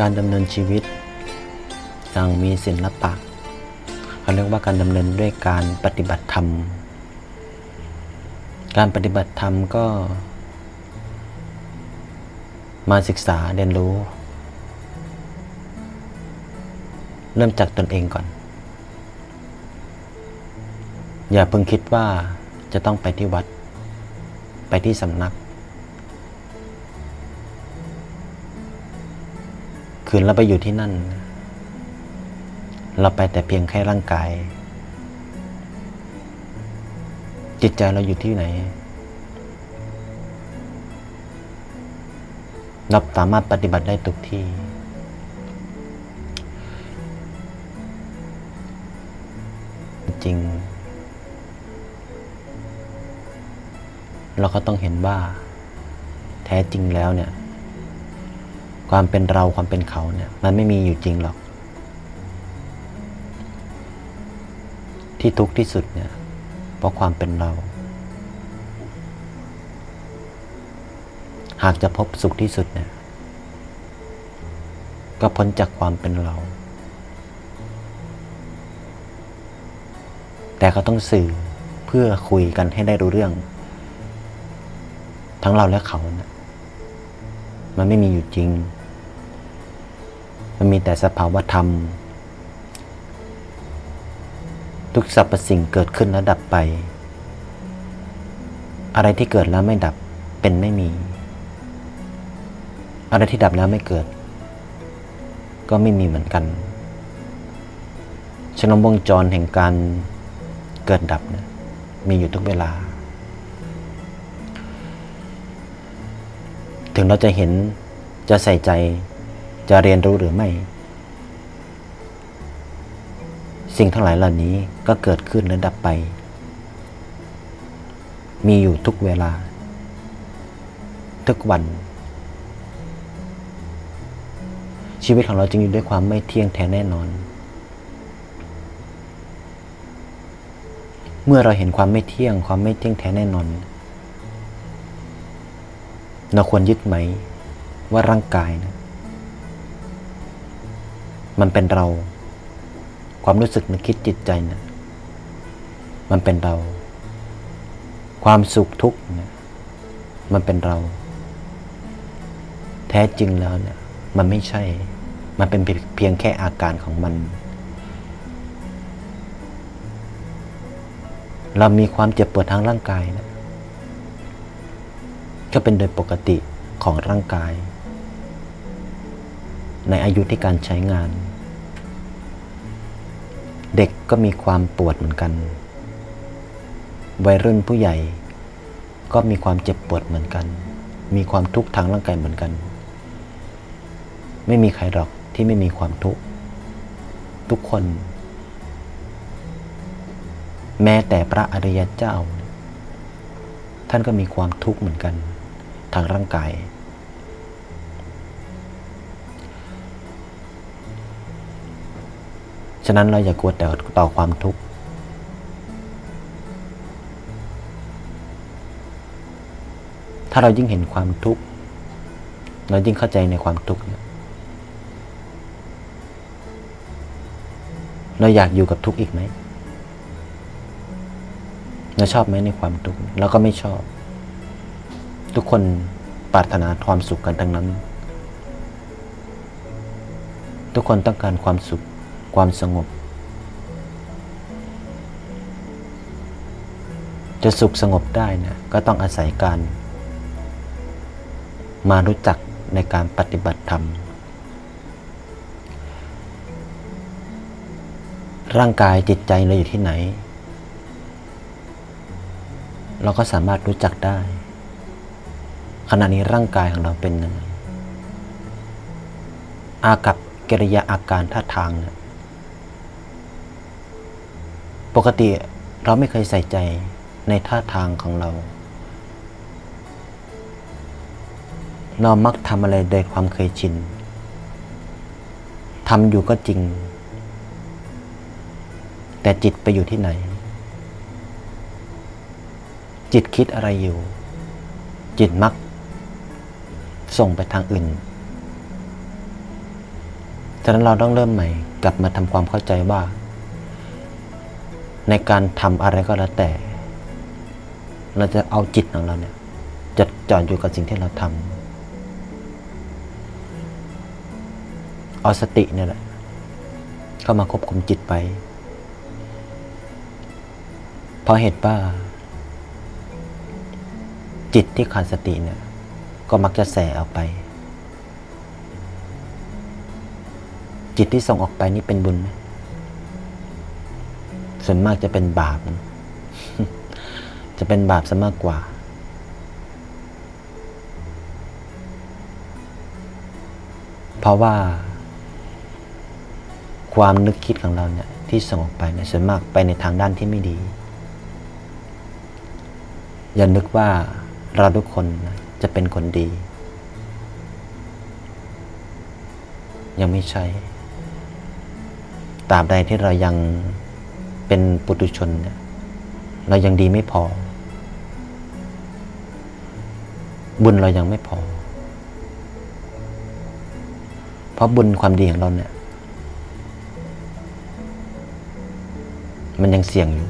การดำเนินชีวิต อย่างมีศิลปะเขาเรียกว่าการดำเนินด้วยการปฏิบัติธรรม การปฏิบัติธรรมก็ มาศึกษาเรียนรู้ เริ่มจากตนเองก่อน อย่าเพิ่งคิดว่าจะต้องไปที่วัด ไปที่สำนัก คืนเราไปอยู่ที่นั่น เราไปแต่เพียงแค่ร่างกาย จิตใจเราอยู่ที่ไหน เราสามารถปฏิบัติได้ทุกที่ จริง เราก็ต้องเห็นว่า แท้จริงแล้วเนี่ย ความเป็นเราความเป็นเขาเนี่ย มันไม่มีอยู่จริงหรอก ที่ทุกข์ที่สุดเนี่ย เพราะความเป็นเรา หากจะพบสุขที่สุดเนี่ย ก็พ้นจากความเป็นเรา แต่ก็ต้องสื่อเพื่อคุยกันให้ได้รู้เรื่อง ทั้งเราและเขานะมันไม่มีอยู่จริง มันมีแต่สภาวธรรม ทุกสรรพสิ่งเกิดขึ้นแล้วดับไป อะไรที่เกิดแล้วไม่ดับเป็นไม่มี อะไรที่ดับแล้วไม่เกิด ก็ไม่มีเหมือนกันฉะนั้นวงจรแห่งการเกิดดับนี่ยมีอยู่ทุกเวลา ถึงเราจะเห็นจะใส่ใจ จะเรียนรู้หรือไม่ สิ่งทั้งหลายเหล่านี้ก็เกิดขึ้นและดับไป มีอยู่ทุกเวลา ทุกวัน ชีวิตของเราจึงอยู่ด้วยความไม่เที่ยงแท้แน่นอน เมื่อเราเห็นความไม่เที่ยงความไม่เที่ยงแท้แน่นอนเราควรยึดไหมว่าร่างกายนะ มันเป็นเรา ความรู้สึกนึกคิดจิตใจนะมันเป็นเรา ความสุขทุกข์น่ะมันเป็นเรา แท้จริงแล้วเนี่ยมันไม่ใช่ มันเป็นเพียงแค่อาการของมัน เรามีความเจ็บปวดทางร่างกายนะก็เป็นโดยปกติของร่างกาย ในอายุที่การใช้งาน เด็กก็มีความปวดเหมือนกัน วัยรุ่นผู้ใหญ่ ก็มีความเจ็บปวดเหมือนกัน มีความทุกข์ทางร่างกายเหมือนกัน ไม่มีใครหรอกที่ไม่มีความทุกข์ ทุกคน แม้แต่พระอริยเจ้า ท่านก็มีความทุกข์เหมือนกัน ทางร่างกาย ฉะนั้นเราอย่ากลัวแต่ต่อความทุกข์ ถ้าเรายิ่งเห็นความทุกข์ เรายิ่งเข้าใจในความทุกข์เราอยากอยู่กับทุกข์อีกไหม เราชอบไหมในความทุกข์ เราก็ไม่ชอบ ทุกคนปรารถนาความสุขกันทั้งนั้น ทุกคนต้องการความสุข ความสงบ จะสุขสงบได้นะก็ต้องอาศัยการ มารู้จักในการปฏิบัติธรรม ร่างกายจิตใจเราอยู่ที่ไหน เราก็สามารถรู้จักได้ ขณะนี้ร่างกายของเราเป็นยังไงอากับกิริยาอาการท่าทางเนี่ย ปกติเราไม่เคยใส่ใจในท่าทางของเรา เรามักทำอะไรโดยความเคยชินทำอยู่ก็จริง แต่จิตไปอยู่ที่ไหน จิตคิดอะไรอยู่ จิตมัก ส่งไปทางอื่นฉะนั้นเราต้องเริ่มใหม่ กลับมาทำความเข้าใจว่า ในการทำอะไรก็แล้วแต่ เราจะเอาจิตของเราเนี่ยจดจ่ออยู่กับสิ่งที่เราทำเอาสติเนี่ยแหละ เข้ามาควบคุมจิตไป เพราะเหตุว่า จิตที่ขาดสติเนี่ย ก็มักจะแสออกไป จิตที่ส่งออกไปนี่เป็นบุญไหม ส่วนมากจะเป็นบาป จะเป็นบาปซะมากกว่า เพราะว่า ความนึกคิดของเราเนี่ยที่ส่งออกไปเนี่ยส่วนมากไปในทางด้านที่ไม่ดี อย่านึกว่าเราทุกคนจะเป็นคนดี ยังไม่ใช่ตราบใดที่เรายัง เป็นปุถุชนเนี่ยเรายังดีไม่พอ บุญเรายังไม่พอ เพราะบุญความดีของเราเนี่ย มันยังเสี่ยงอยู่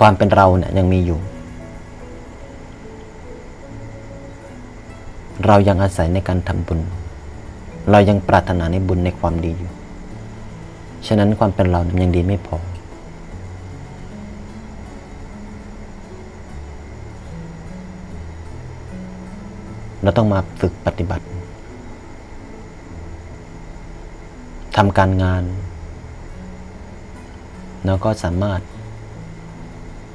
ความเป็นเราเนี่ยยังมีอยู่ เรายังอาศัยในการทำบุญ เรายังปรารถนาในบุญในความดีอยู่ ฉะนั้นความเป็นเรานี่ยยังดีไม่พอ เราต้องมาฝึกปฏิบัติทำการงานแล้วก็สามารถ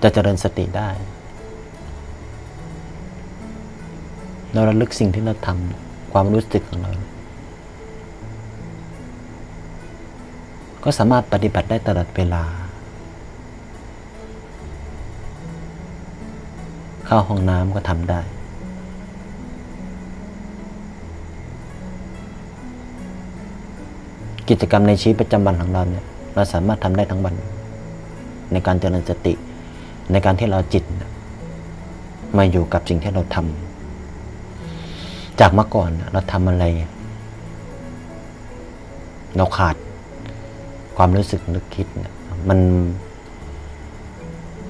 จะเจริญสติได้ เราระลึกสิ่งที่เราทำความรู้สึกของเรา ก็สามารถปฏิบัติได้ตลอดเวลา เข้าห้องน้ำก็ทำได้ กิจกรรมในชีวิตประจำวันของเราเนี่ยเราสามารถทำได้ทั้งวัน ในการเจริญสติ ในการที่เราจิตเนี่ยมาอยู่กับสิ่งที่เราทำจากเมื่อก่อนเราทำอะไร เราขาด ความรู้สึกนึกคิดเนี่ยมัน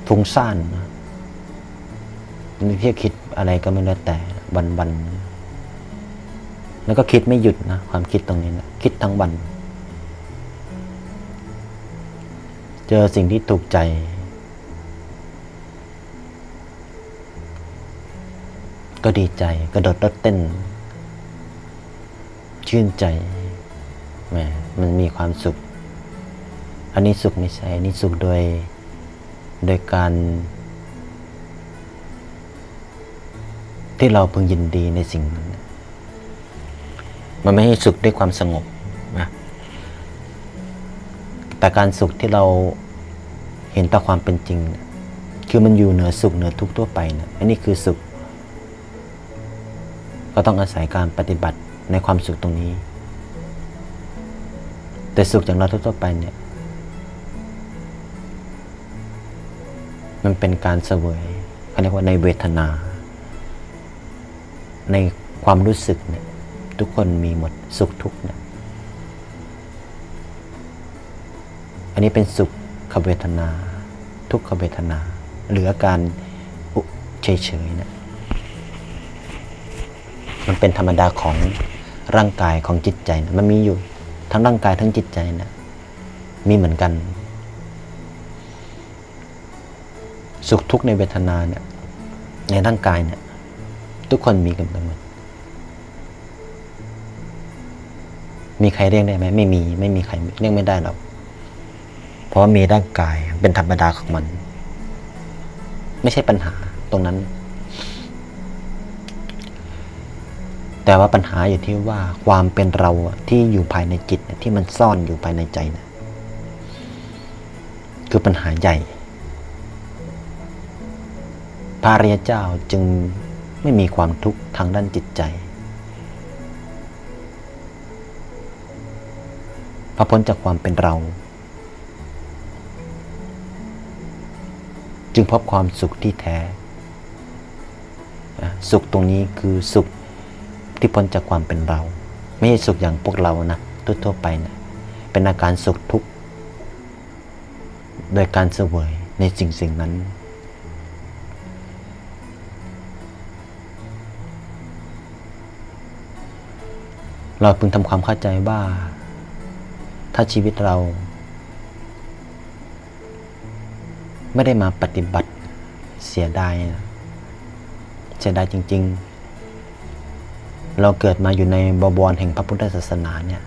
ฟุ้งซ่านนะนึกที่คิดอะไรก็ไม่แล้วแต่วันวันๆแล้วก็คิดไม่หยุดนะความคิดตรงนี้นะคิดทั้งวัน เจอสิ่งที่ถูกใจ ก็ดีใจกระโดดรถเต้น ชื่นใจแหมมันมีความสุข อันนี้สุขไม่ใช่อันนี้สุขโดย โดยการ ที่เราพึงยินดีในสิ่งนั้น มันไม่ให้สุขด้วยความสงบนะแต่การสุขที่เราเห็นต่อความเป็นจริง คือมันอยู่เหนือสุขเหนือทุกทั่วไปนะอันนี้คือสุข ก็ต้องอาศัยการปฏิบัติในความสุขตรงนี้ แต่สุขอย่างเราทั่วไปเนี่ย มันเป็นการเสวยเขาเรียกว่าในเวทนา ในความรู้สึกเนี่ยทุกคนมีหมดสุขทุกข์เนี่ยอันนี้เป็นสุขขเวทนา ทุกขเวทนาหรืออาการเฉยๆเนี่ยมันเป็นธรรมดาของร่างกายของจิตใจนะมันมีอยู่ทั้งร่างกายทั้งจิตใจนะมีเหมือนกัน สุขทุกข์ในเวทนาเนี่ยในร่างกายเนี่ยทุกคนมีกันหมดมีใครเรียกได้ไหมไม่มีไม่มีใครเรียกไม่ได้หรอกเพราะมีร่างกายเป็นธรรมดาของมัน ไม่ใช่ปัญหาตรงนั้น แต่ว่าปัญหาอยู่ที่ว่าความเป็นเราที่อยู่ภายในจิตที่มันซ่อนอยู่ภายในใจนะคือปัญหาใหญ่ ระริยเจ้าจึงไม่มีความทุกข์ทางด้านจิตใจ พระพ้นจากความเป็นเรา จึงพบความสุขที่แท้ สุขตรงนี้คือสุขที่พ้นจากความเป็นเรา ไม่ใช่สุขอย่างพวกเรานะทั่วๆไปนี่ยเป็นอาการสุขทุกข์โดยการเสวยในสิ่งสิ่งนั้น เราพึงทำความเข้าใจว่า ถ้าชีวิตเรา ไม่ได้มาปฏิบัติเสียดายเสียดายจริง ๆ เราเกิดมาอยู่ในบวรแห่งพระพุทธศาสนาเนี่ย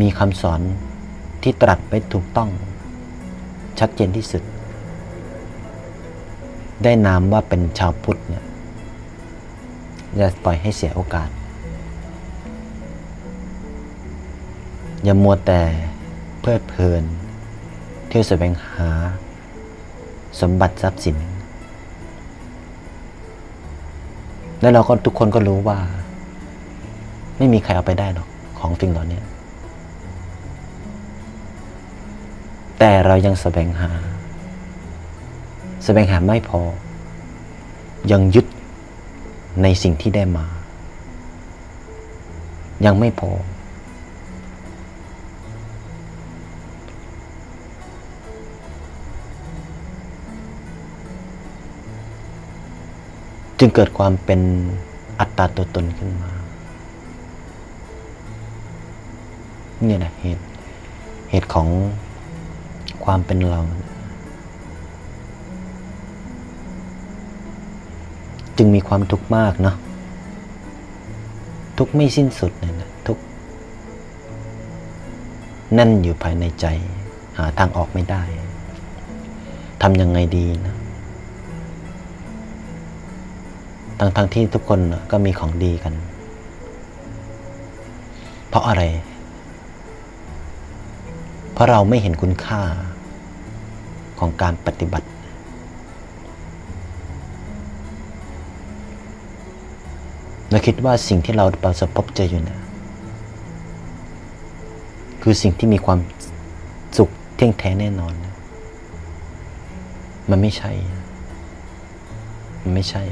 มีคำสอนที่ตรัสไว้ถูกต้อง ชัดเจนที่สุด ได้นามว่าเป็นชาวพุทธเนี่ยอย่าปล่อยให้เสียโอกาส อย่ามัวแต่เพลิดเพลิน เที่ยวแสวงหา สมบัติทรัพย์สิน แล้วเราก็ทุกคนก็รู้ว่า ไม่มีใครเอาไปได้หรอกของสิ่งเหล่านี้แต่เรายังแสวงหา แสวงหาไม่พอ ยังยึดในสิ่งที่ได้มา ยังไม่พอ จึงเกิดความเป็นอัตตาตัวตนขึ้นมา เนี่ยนะเหตุเหตุของความเป็นเรา จึงมีความทุกข์มากเนาะทุกไม่สิ้นสุดเนี่ยนะทุกข์แน่นอยู่ภายในใจ หาทางออกไม่ได้ทำยังไงดีนะ ทั้งทั้งที่ทุกคนก็มีของดีกัน เพราะอะไร เพราะเราไม่เห็นคุณค่าของการปฏิบัติ เราคิดว่าสิ่งที่เราประสบพบเจออยู่เนี่ยคือสิ่งที่มีความสุขเที่ยงแท้แน่นอนนะมันไม่ใช่ มันไม่ใช่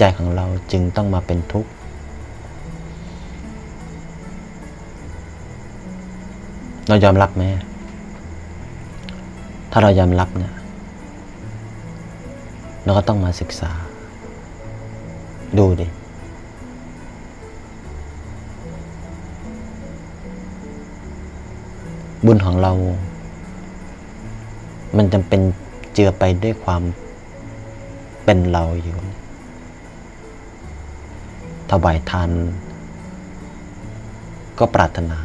ใจของเราจึงต้องมาเป็นทุกข์ เรายอมรับไหม ถ้าเรายอมรับเนี่ย เราก็ต้องมาศึกษา ดูดิ บุญของเรา มันจำเป็นเจือไปด้วยความเป็นเราอยู่ ถวายทาน ก็ปรารถนา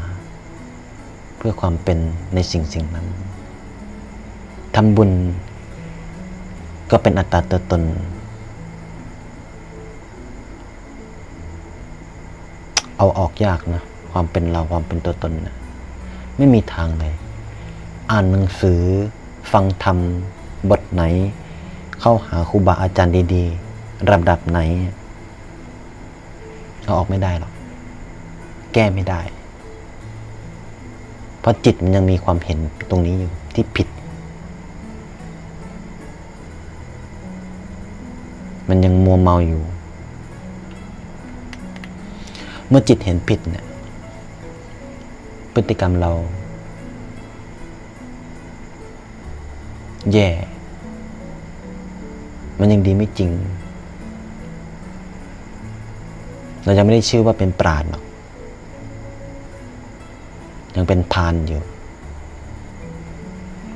เพื่อความเป็นในสิ่งสิ่งนั้นทำบุญ ก็เป็นอัตตาตัวตน เอาออกยากนะ ความเป็นเราความเป็นตัวตนนะไม่มีทางเลย อ่านหนังสือ ฟังธรรม บทไหน เข้าหาครูบาอาจารย์ดี ๆ ระดับไหน เอาออกไม่ได้หรอก แก้ไม่ได้ เพราะจิตมันยังมีความเห็นตรงนี้อยู่ที่ผิด มันยังมัวเมาอยู่ เมื่อจิตเห็นผิดเนี่ย พฤติกรรมเรา แย่ มันยังดีไม่จริง เรายังไม่ได้ชื่อว่าเป็นปราดหรอก ยังเป็นพานอยู่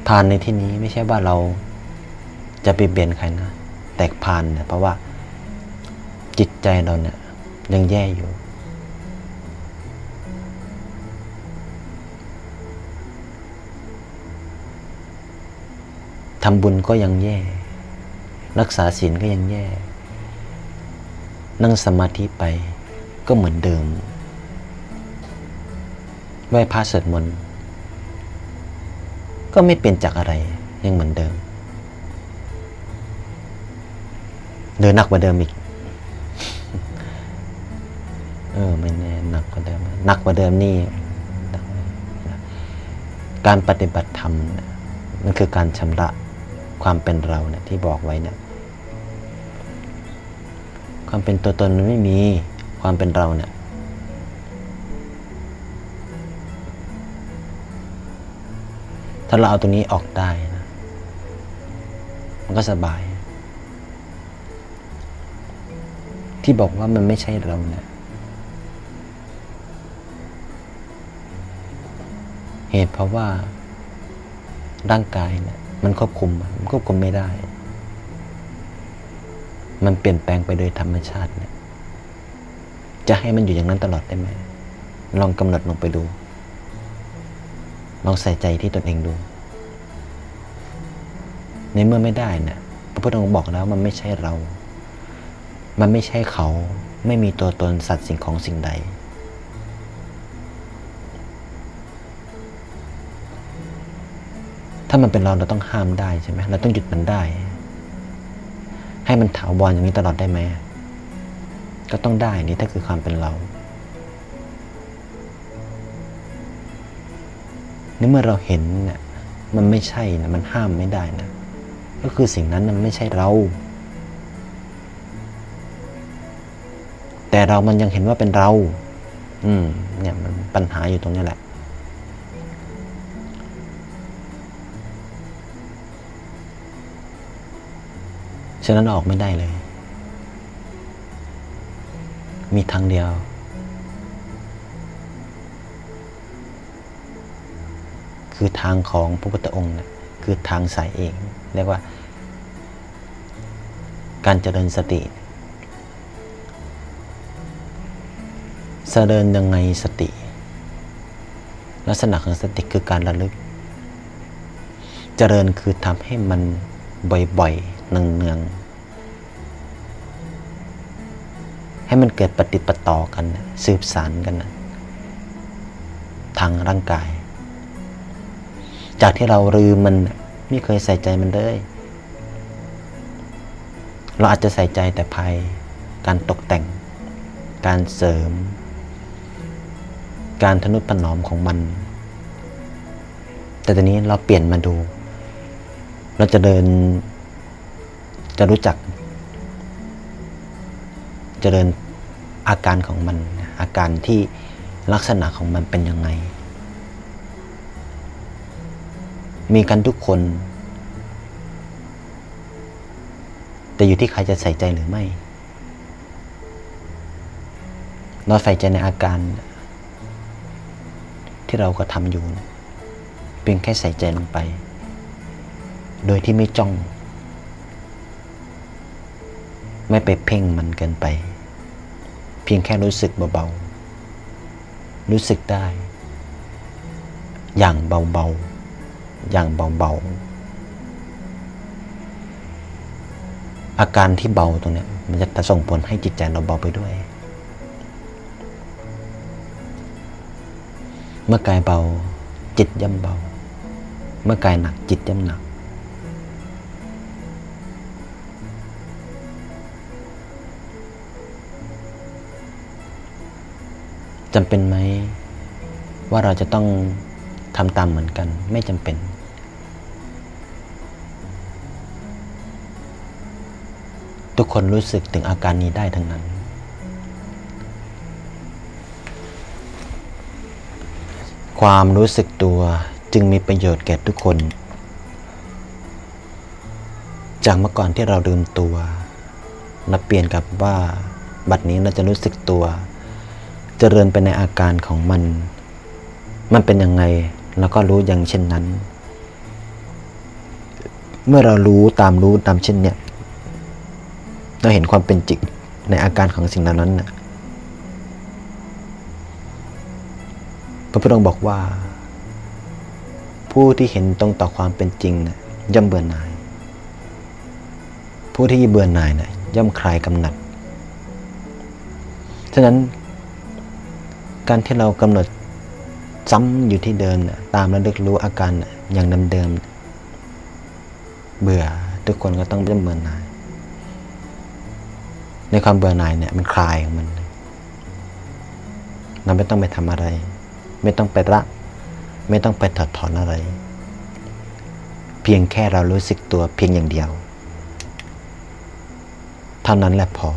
พานในที่นี้ไม่ใช่ว่าเราจะไปเบียนใครนะ แต่พานเนี่ยเพราะว่าจิตใจเราเนี่ยยังแย่อยู่ ทำบุญก็ยังแย่ รักษาศีลก็ยังแย่ นั่งสมาธิไป ก็เหมือนเดิม ไหว้พระสวดมนต์ก็ไม่เป็นจากอะไรยังเหมือนเดิม เดินหนักกว่าเดิมอีก เออไม่แน่หนักกว่าเดิมหนักกว่าเดิมนี่ การปฏิบัติธรรมเนี่ยมันคือการชำระความเป็นเราเนี่ยที่บอกไว้เนี่ยความเป็นตัวตนมันไม่มี ความเป็นเราเนี่ยถ้าเราเอาตรงนี้ออกได้นะมันก็สบาย ที่บอกว่ามันไม่ใช่เราเนี่ยเหตุเพราะว่าร่างกายเนี่ยมันควบคุมมันควบคุมไม่ได้ มันเปลี่ยนแปลงไปโดยธรรมชาติเนี่ย จะให้มันอยู่อย่างนั้นตลอดได้ไหม ลองกำหนดลงไปดู ลองใส่ใจที่ตนเองดู ในเมื่อไม่ได้นี่ยพระพุทธองค์บอกแล้วมันไม่ใช่เรา มันไม่ใช่เขา ไม่มีตัวตนสัตว์สิ่งของสิ่งใด ถ้ามันเป็นเราเราต้องห้ามได้ใช่ไหม เราต้องหยุดมันได้ ให้มันถาวรอย่างนี้ตลอดได้ไหม ก็ต้องได้นี่ถ้าคือความเป็นเรา ในเมื่อเราเห็นเนี่ยมันไม่ใช่นะมันห้ามไม่ได้นะ ก็คือสิ่งนั้นมันไม่ใช่เรา แต่เรามันยังเห็นว่าเป็นเรา อืม เนี่ยมันปัญหาอยู่ตรงนี้แหละฉะนั้นออกไม่ได้เลย มีทางเดียว คือทางของพระพุทธองค์นะคือทางสายเองเรียกว่า การเจริญสติเจริญยังไงสติ ลักษณะของสติคือการระลึก เจริญคือทำให้มันบ่อยๆเนืองๆ ให้มันเกิดปฏิปต่อกัน สืบสารกันนะทางร่างกาย จากที่เราลืมมันไม่เคยใส่ใจมันเลย เราอาจจะใส่ใจแต่ภายการตกแต่ง การเสริม การทนุถนอมของมัน แต่ตอนนี้เราเปลี่ยนมาดู เราจะเดินจะรู้จัก จะเดินอาการของมัน อาการที่ลักษณะของมันเป็นยังไง มีกันทุกคน แต่อยู่ที่ใครจะใส่ใจหรือไม่ เราใส่ใจในอาการ ที่เราก็ทำอยู่ เพียงแค่ใส่ใจลงไป โดยที่ไม่จ้อง ไม่ไปเพ่งมันเกินไป พียงแค่รู้สึกเบาๆ รู้สึกได้ อย่างเบาๆ อย่างเบาๆ อาการที่เบาตรงนี้มันจะส่งผลให้จิตใจเราเบาไปด้วย เมื่อกายเบาจิตย่ำเบา เมื่อกายหนักจิตย่ำหนัก จำเป็นไหม ว่าเราจะต้องทำตามเหมือนกัน ไม่จำเป็น ทุกคนรู้สึกถึงอาการนี้ได้ทั้งนั้น ความรู้สึกตัวจึงมีประโยชน์แก่ทุกคน จากเมื่อก่อนที่เราลืมตัวเราเปลี่ยนกับว่า บัดนี้เราจะรู้สึกตัว เจริญไปในอาการของมัน มันเป็นยังไงแล้วก็รู้อย่างเช่นนั้น เมื่อเรารู้ตามรู้ตามเช่นเนี่ยเราเห็นความเป็นจริงในอาการของสิ่งเหล่านั้นนะพระพุทธองค์บอกว่า ผู้ที่เห็นตรงต่อความเป็นจริงนะย่อมเบื่อหน่าย ผู้ที่เบื่อหน่ายนะย่อมคลายกำหนัด ฉะนั้น การที่เรากำหนดซ้ำอยู่ที่เดิมนะตามระลึกรู้อาการนะอย่างเดิมๆเบื่อทุกคนก็ต้องเบื่อหน่าย ในความเบื่อหน่ายเนี่ยมันคลายของมันเราไม่ต้องไปทำอะไร ไม่ต้องไปละไม่ต้องไปถอดถอนอะไร เพียงแค่เรารู้สึกตัวเพียงอย่างเดียว เท่านั้นแหละพอ